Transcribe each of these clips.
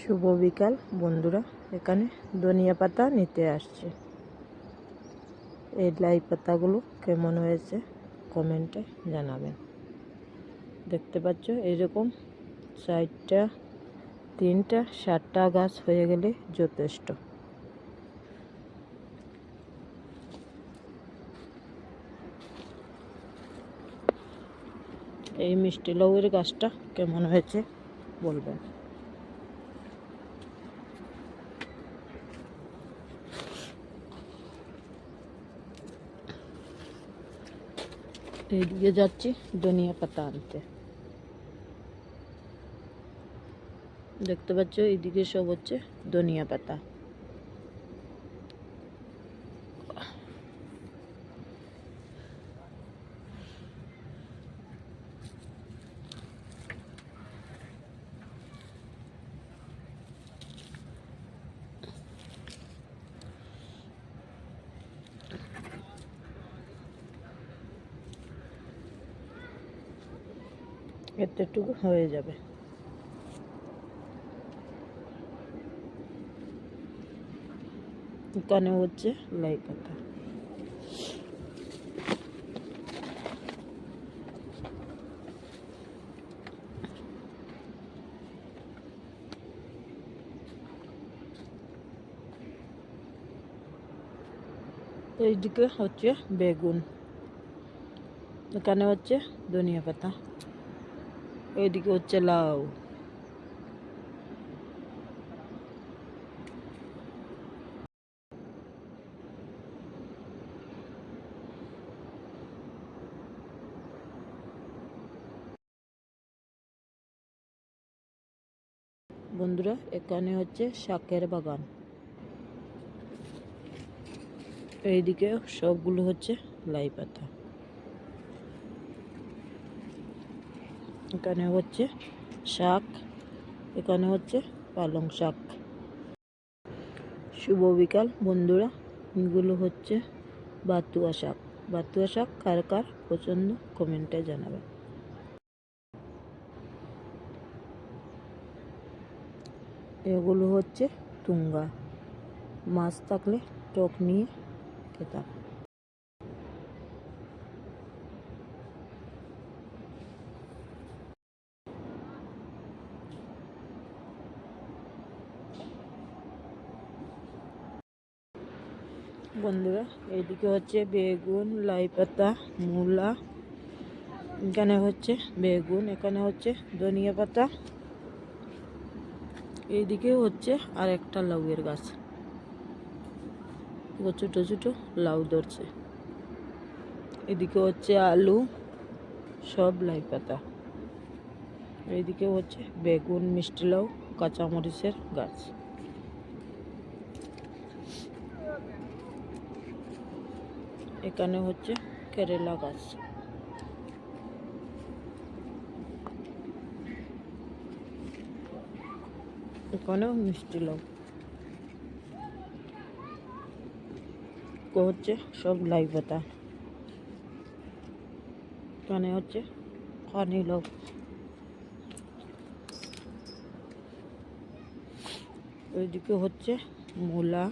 শুভ বিকাল, বন্ধুরা। এখানে ধনিয়া পাতা নিতে আসছে। এই লাই পাতাগুলো কেমন হয়েছে কমেন্টে জানাবেন। দেখতে পাচ্ছ, এরকম চারটা, তিনটা, সাতটা গাছ হয়ে গেলে যথেষ্ট। এই মিষ্টি লাউয়ের গাছটা কেমন হয়েছে বলবেন। এইদিকে যাচ্ছি ধনিয়া পাতা আনতে। দেখতে পাচ্ছ এইদিকে সব হচ্ছে ধনিয়া পাতা। এতটুকু হয়ে যাবে। এখানে হচ্ছে লাই পাতা এইদিকে হচ্ছে বেগুন। এখানে হচ্ছে ধনিয়া পাতা। এইদিকে হচ্ছে লাউ। বন্ধুরা এখানে হচ্ছে শাকের বাগান। এইদিকে সবগুলো হচ্ছে লাই পাতা। এখানে হচ্ছে শাক, এখানে হচ্ছে পালং শাক। শুভ বিকাল বন্ধুরা, এগুলো হচ্ছে বাতুয়া শাক। বাতুয়া শাক কার কার পছন্দ কমেন্টে জানাবেন এগুলো হচ্ছে তুঙ্গা। মাছ থাকলে টক নিয়ে খেতাম। বন্ধুরা এইদিকে হচ্ছে বেগুন লাই পাতা মূলা, এখানে হচ্ছে বেগুন, এখানে হচ্ছে ধনিয়া পাতা এইদিকে হচ্ছে আর একটা লাউয়ের গাছ। ছোটো ছোটো লাউ ধরছে। এদিকে হচ্ছে আলু, সব লাই পাতা এইদিকে হচ্ছে বেগুন, মিষ্টি লাউ, কাঁচামরিচের গাছ। এখানে হচ্ছে কেরেলা গাছ। এখানেও মিষ্টি লোক হচ্ছে সব লাই পাতা। এখানে হচ্ছে পানি লোক ওইদিকে হচ্ছে মূলা,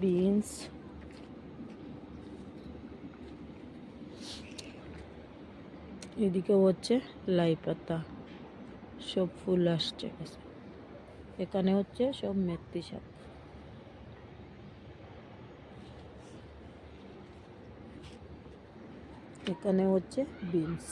বিনস। এদিকে হচ্ছে লাই পাতা। সব ফুল আসছে এখানে হচ্ছে সব মেথি শাক। এখানে হচ্ছে বিনস।